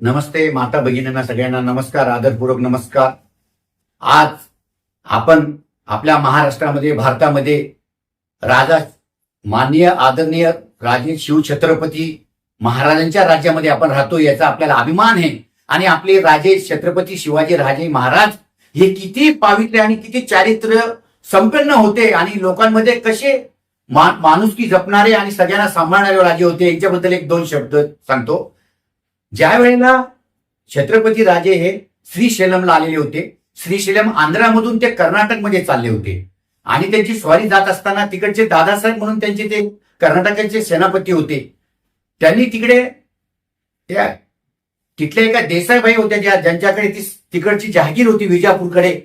नमस्ते माता भगिनींना सगळ्यांना नमस्कार आदरपूर्वक नमस्कार. आज आपण आपल्या महाराष्ट्रामध्ये भारतामध्ये राजा माननीय आदरणीय राजे शिवछत्रपती महाराजांच्या राज्यामध्ये आपण राहतो याचा आपल्याला अभिमान आहे. आणि आपले राजे छत्रपती शिवाजी राजे महाराज हे किती पावित्र्य आणि किती चारित्र्य संपन्न होते आणि लोकांमध्ये कसे मा, माणुसकी जपणारे आणि सगळ्यांना सांभाळणारे राजे होते यांच्याबद्दल एक दोन शब्द सांगतो. ज्या वेळेला छत्रपती राजे हे श्रीशैलमला आलेले होते श्रीशैलम आंध्रामधून ते कर्नाटकमध्ये चालले होते. आणि त्यांची स्वारी जात असताना तिकडचे दादासाहेब म्हणून त्यांचे ते कर्नाटकाचे सेनापती होते. त्यांनी तिकडे त्या तिथल्या एका देसाईबाई होत्या ज्या ज्यांच्याकडे ती तिकडची जहागीर होती विजापूरकडे.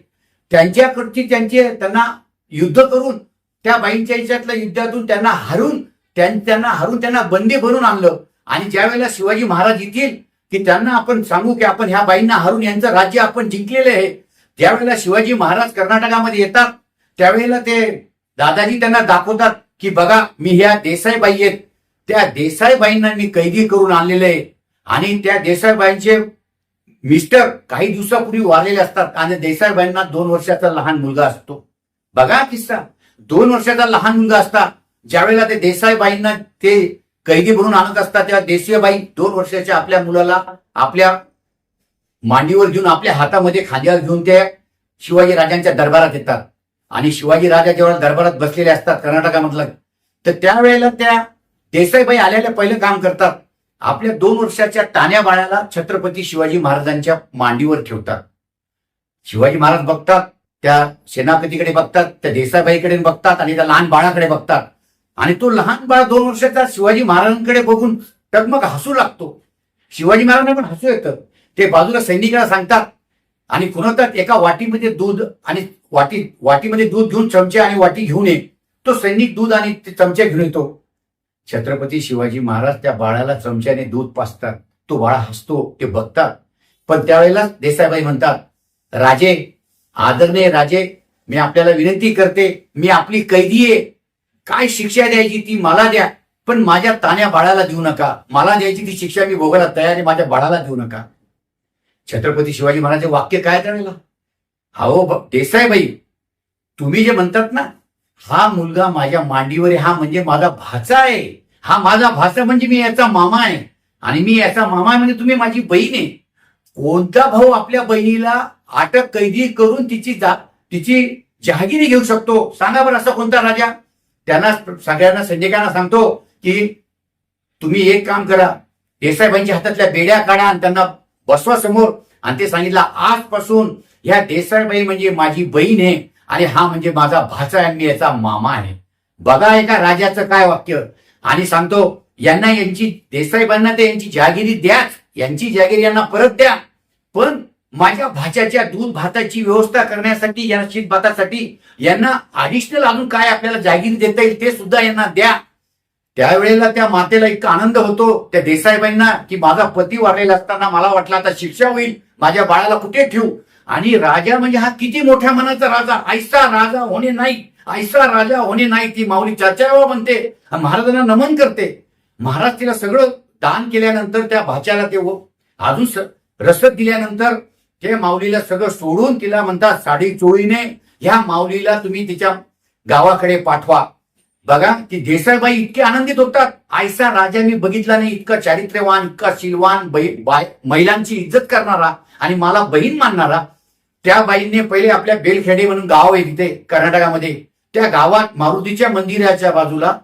त्यांच्याकडची त्यांचे त्यांना युद्ध करून त्या बाईंच्या याच्यातल्या युद्धातून त्यांना हरून त्यां- त्यांना हरून त्यांना बंदी भरून आणलं. आणि ज्या वेळेला शिवाजी महाराज येतील की त्यांना आपण सांगू की आपण ह्या बाईंना हरून यांचं राज्य आपण जिंकलेले आहे. त्यावेळेला शिवाजी महाराज कर्नाटकामध्ये येतात त्यावेळेला ते दादाजी त्यांना दाखवतात की बघा मी ह्या देसाईबाई आहेत. त्या देसाईबाईंना मी कैदी करून आणलेले आहे. आणि त्या देसाईबाईंचे मिस्टर काही दिवसापूर्वी वारलेले असतात आणि देसाईबाईंना दोन वर्षाचा लहान मुलगा असतो. बघा किस्सा. दोन वर्षाचा लहान मुलगा असता ज्यावेळेला ते देसाईबाईंना ते कैदी भरून आणत असतात तेव्हा देसाईबाई दोन वर्षाच्या आपल्या मुलाला आपल्या मांडीवर घेऊन आपल्या हातामध्ये खांद्यावर घेऊन ते शिवाजी राजांच्या दरबारात येतात. आणि शिवाजी राजा जेव्हा दरबारात बसलेले असतात कर्नाटकामधलं तर त्यावेळेला त्या देसाईबाई आलेल्या पहिलं काम करतात. आपल्या दोन वर्षाच्या टाण्या बाळाला छत्रपती शिवाजी महाराजांच्या मांडीवर ठेवतात. शिवाजी महाराज बघतात त्या सेनापतीकडे बघतात त्या देसाईबाईकडे बघतात आणि त्या लहान बाळाकडे बघतात. आणि तो लहान बाळ दोन वर्षाचा शिवाजी महाराजांकडे बघून टगमग हसू लागतो. शिवाजी महाराजांना पण हसू येतं. ते बाजूला सैनिकाला सांगतात आणि खुणवतात एका वाटीमध्ये दूध आणि वाटी वाटीमध्ये दूध घेऊन चमचे आणि वाटी घेऊन ये. तो सैनिक दूध आणि ते चमचे घेऊन येतो. छत्रपती शिवाजी महाराज त्या बाळाला चमच्याने दूध पाजतात. तो बाळा हसतो ते बघतात. पण त्यावेळेला देसाईबाई म्हणतात राजे आदरणीय राजे मी आपल्याला विनंती करते मी आपली कैदी आहे. काय शिक्षा द्यायची ती मला द्या. पण माझ्या तान्या बाळाला देऊ नका. मला द्यायची ती शिक्षा मी भोगायला तयार आहे माझ्या बाळाला देऊ नका. छत्रपती शिवाजी महाराज वाक्य काय त्यावेळेला? अहो देसाई भाई तुम्ही जे म्हणतात ना हा मुलगा माझ्या मांडीवर आहे हा म्हणजे माझा भाचा आहे. हा माझा भाचा म्हणजे मी याचा मामा आहे. आणि मी याचा मामा आहे म्हणजे तुम्ही माझी बहीण आहे. कोणता भाऊ आपल्या बहिणीला अटक कैदी करून तिची जा तिची जहागिरी घेऊ शकतो? सांगा बरं असा कोणता राजा? त्यांना सगळ्यांना सैनिकांना सांगतो की तुम्ही एक काम करा. देसाईबाईंच्या हातातल्या बेड्या काढा आणि त्यांना बसवा समोर. आणि ते सांगितलं आजपासून ह्या देसाईबाई म्हणजे माझी बहीण आहे आणि हा म्हणजे माझा भाचा आणि याचा मामा आहे. बघा एका राजाचं काय वाक्य. आणि सांगतो यांना यांची देसाईबांना ते यांची जहागिरी द्याच. यांची जहागिरी यांना परत द्या. पण माझ्या भाच्याच्या दूध भाताची व्यवस्था करण्यासाठी या शीत भातासाठी यांना ऍडिशनल अजून काय आपल्याला जागीर देता येईल ते सुद्धा यांना द्या. त्यावेळेला त्या मातेला इतका आनंद होतो त्या देसाईबाईंना की माझा पती वारलेला असताना मला वाटलं आता शिक्षा होईल माझ्या बाळाला कुठे ठेवू? आणि राजा म्हणजे हा किती मोठ्या मनाचा राजा ऐसा राजा होणे नाही ऐसा राजा होणे नाही ती माऊली चर्चा म्हणते महाराजांना नमन करते. महाराज तिला सगळं दान केल्यानंतर त्या भाच्याला ते अजून रसद दिल्यानंतर ते माऊलीला सगळं सोडून तिला म्हणतात साडी चोळीने ह्या माऊलीला तुम्ही तिच्या गावाकडे पाठवा. बघा ती देसाईबाई इतके आनंदित होतात. आयसा राजा मी बघितला नाही इतका चारित्र्यवान इतका शिलवान बाय- महिलांची इज्जत करणारा आणि मला बहीण मानणारा. त्या बाईंनी पहिले आपल्या बेलखेडे म्हणून गाव आहे तिथे कर्नाटकामध्ये. त्या गावात मारुतीच्या मंदिराच्या बाजूला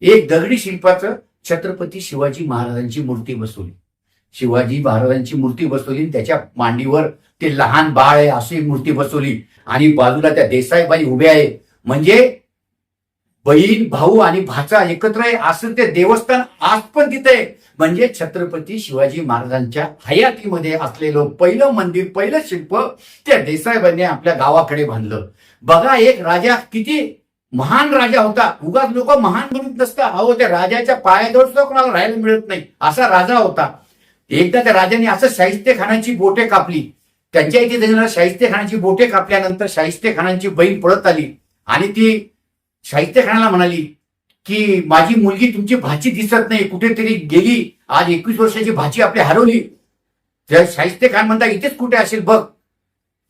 एक दगडी शिल्पाचं छत्रपती शिवाजी महाराजांची मूर्ती बसवली. शिवाजी महाराजांची मूर्ती बसवली आणि त्याच्या मांडीवर ते लहान बाळ आहे अशी मूर्ती बसवली. आणि बाजूला त्या देसाईबाई उभे आहे. म्हणजे बहीण भाऊ आणि भाचा एकत्र आहे असं ते देवस्थान आज पण तिथे आहे. म्हणजे छत्रपती शिवाजी महाराजांच्या हयातीमध्ये असलेलं पहिलं मंदिर पहिलं शिल्प त्या देसाईबाईंनी आपल्या गावाकडे बांधलं. बघा एक राजा किती महान राजा होता. उगाच लोक महान म्हणत नसता. अहो त्या राजाच्या पायाजवळ सुद्धा कोणाला राहायला मिळत नाही. असा राजा होता. एकदा त्या राजाने असं शाहिस्ते खानाची बोटे कापली त्यांच्या इथे त्यांना शाहिस्ते खानाची बोटे कापल्यानंतर शाहिस्ते खानाची बहीण पळत आली आणि ती शाहिस्ते खानाला म्हणाली की माझी मुलगी तुमची भाची दिसत नाही कुठेतरी गेली आज एकवीस वर्षाची भाची आपली हरवली. त्या शाहिस्ते खान म्हणता इथेच कुठे असेल बघ.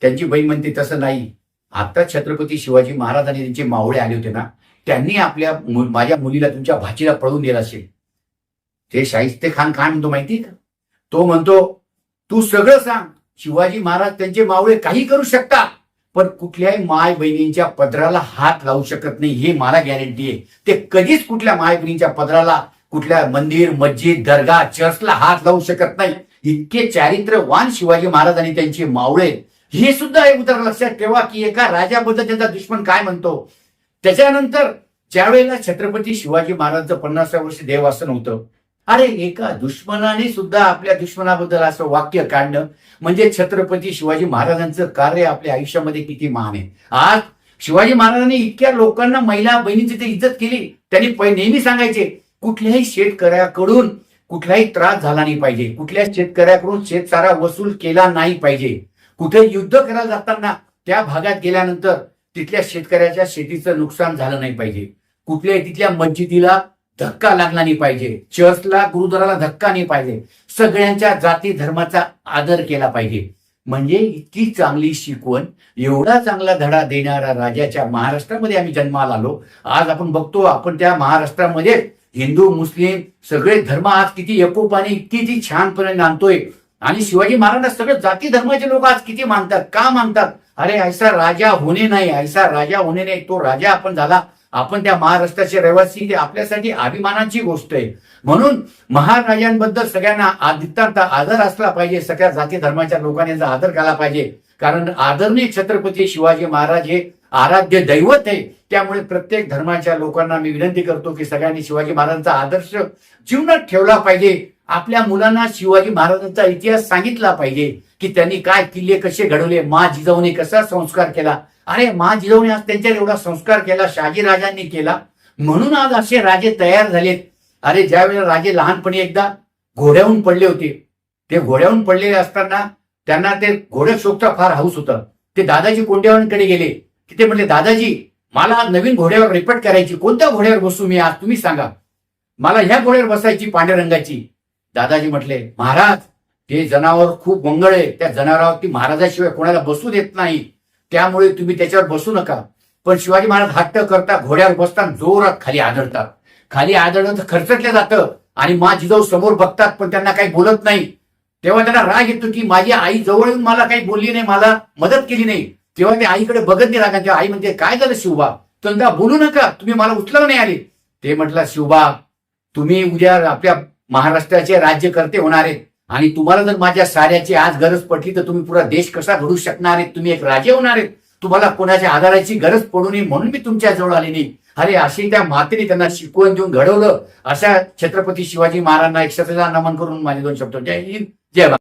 त्यांची बहीण म्हणते तसं नाही. आता छत्रपती शिवाजी महाराज आणि त्यांचे मावळे आले होते ना त्यांनी आपल्या माझ्या मुलीला तुमच्या भाचीला पळवून दिला असेल. ते शाहिस्ते खान काय म्हणतो माहिती का? तो म्हणतो तू सगळं सांग. शिवाजी महाराज त्यांचे मावळे काही करू शकतात पण कुठल्याही माय बहिणींच्या पदराला हात लावू शकत नाही हे मला गॅरंटी आहे. ते कधीच कुठल्या माय बहिणींच्या पदराला कुठल्या मंदिर मस्जिद दर्गा चर्चला हात लावू शकत नाही. इतके चारित्र्यवान शिवाजी महाराज आणि त्यांचे मावळे. हे सुद्धा एक उतर लक्षात ठेवा की एका राजाबद्दल त्यांचा दुश्मन काय म्हणतो? त्याच्यानंतर ज्यावेळेला छत्रपती शिवाजी महाराजांचं पन्नासाव्या वर्षी देवासन होतं अरे एका दुश्मनाने सुद्धा आपल्या दुश्मनाबद्दल असं वाक्य काढणं म्हणजे छत्रपती शिवाजी महाराजांचं कार्य आपल्या आयुष्यामध्ये किती महान आहे. आज शिवाजी महाराजांनी इतक्या लोकांना महिला बहिणींची ते इज्जत केली. त्यांनी नेहमी सांगायचे कुठल्याही शेतकऱ्याकडून कुठलाही त्रास झाला नाही पाहिजे. कुठल्या शेतकऱ्याकडून शेतसारा वसूल केला नाही पाहिजे. कुठे युद्ध करायला जाताना त्या भागात गेल्यानंतर तिथल्या शेतकऱ्याच्या शेतीचं नुकसान झालं नाही पाहिजे. कुठल्याही तिथल्या मस्जिदीला धक्का लागला नाही पाहिजे. चर्चला गुरुद्वाराला धक्का नाही पाहिजे. सगळ्यांच्या जाती धर्माचा आदर केला पाहिजे. म्हणजे इतकी चांगली शिकवण एवढा चांगला धडा देणाऱ्या राजाच्या महाराष्ट्रामध्ये आम्ही जन्माला आलो. आज आपण बघतो आपण त्या महाराष्ट्रामध्ये हिंदू मुस्लिम सगळे धर्म आज किती एकोपाने किती छानपणे आणतोय आणि शिवाजी महाराजांना सगळे जाती धर्माचे लोक आज किती मानतात का मानतात? अरे ऐसा राजा होणे नाही ऐसा राजा होणे नाही तो राजा आपण झाला. आपण त्या महाराष्ट्राचे रहिवासी हे आपल्यासाठी अभिमानाची गोष्ट आहे. म्हणून महाराजांबद्दल सगळ्यांना आदित्यांचा आदर असला पाहिजे सगळ्या जाती धर्माच्या लोकांनी आदर केला पाहिजे. कारण आदरणीय छत्रपती शिवाजी महाराज हे आराध्य दैवत आहे. त्यामुळे प्रत्येक धर्माच्या लोकांना मी विनंती करतो की सगळ्यांनी शिवाजी महाराजांचा आदर्श जीवनात ठेवला पाहिजे. आपल्या मुलांना शिवाजी महाराजांचा इतिहास सांगितला पाहिजे. की त्यांनी काय किल्ले कसे घडवले मा जिजाऊने कसा संस्कार केला? अरे मा जिजाऊने आज त्यांच्यावर एवढा संस्कार केला शहाजीराजांनी केला. म्हणून आज असे राजे तयार झालेत. अरे ज्यावेळेला राजे लहानपणी एकदा घोड्याहून पडले होते ते घोड्याहून पडलेले असताना त्यांना ते घोड्या शोकचा फार हाऊस होता. ते दादाजी कोंड्यावांकडे गेले. की ते म्हणले दादाजी मला आज नवीन घोड्यावर रिपट करायची. कोणत्या घोड्यावर बसू मी आज? तुम्ही सांगा. मला ह्या घोड्यावर बसायची पांढऱ्या रंगाची. दादाजी म्हटले महाराज ते जनावर खूप मंगळ आहे त्या जनावरावरती महाराजाशिवाय कोणाला बसू देत नाही. त्यामुळे तुम्ही त्याच्यावर बसू नका. पण शिवाजी महाराज हट्ट करता घोड्यावर बसतात जोरात खाली आदळतात. खाली आदळणं तर खर्चटलं जातं आणि मा जिजाऊ समोर बघतात पण त्यांना काही बोलत नाही. तेव्हा त्यांना राग येतो की माझी आई जवळ येऊन मला काही बोलली नाही मला मदत केली नाही. तेव्हा ते आईकडे बघत नाही रागांचे आई म्हणते काय झालं शिवबा? त्यांना बोलू नका. तुम्ही मला उचलावं नाही आले. ते म्हटलं शिवबा तुम्ही उद्या आपल्या महाराष्ट्राचे राज्यकर्ते होणार आहेत. आणि तुम्हाला जर माझ्या साऱ्याची आज गरज पडली तर तुम्ही पुरा देश कसा घडू शकणार आहेत तुम्ही एक राजे होणार आहेत. तुम्हाला कोणाच्या आधाराची गरज पडू नये म्हणून मी तुमच्या जवळ आले नाही अरे अशी त्या मातेने त्यांना शिकवण देऊन घडवलं. अशा छत्रपती शिवाजी महाराजांना एक शतदा नमन करून माझे दोन शब्द जय हिंद जय भारत.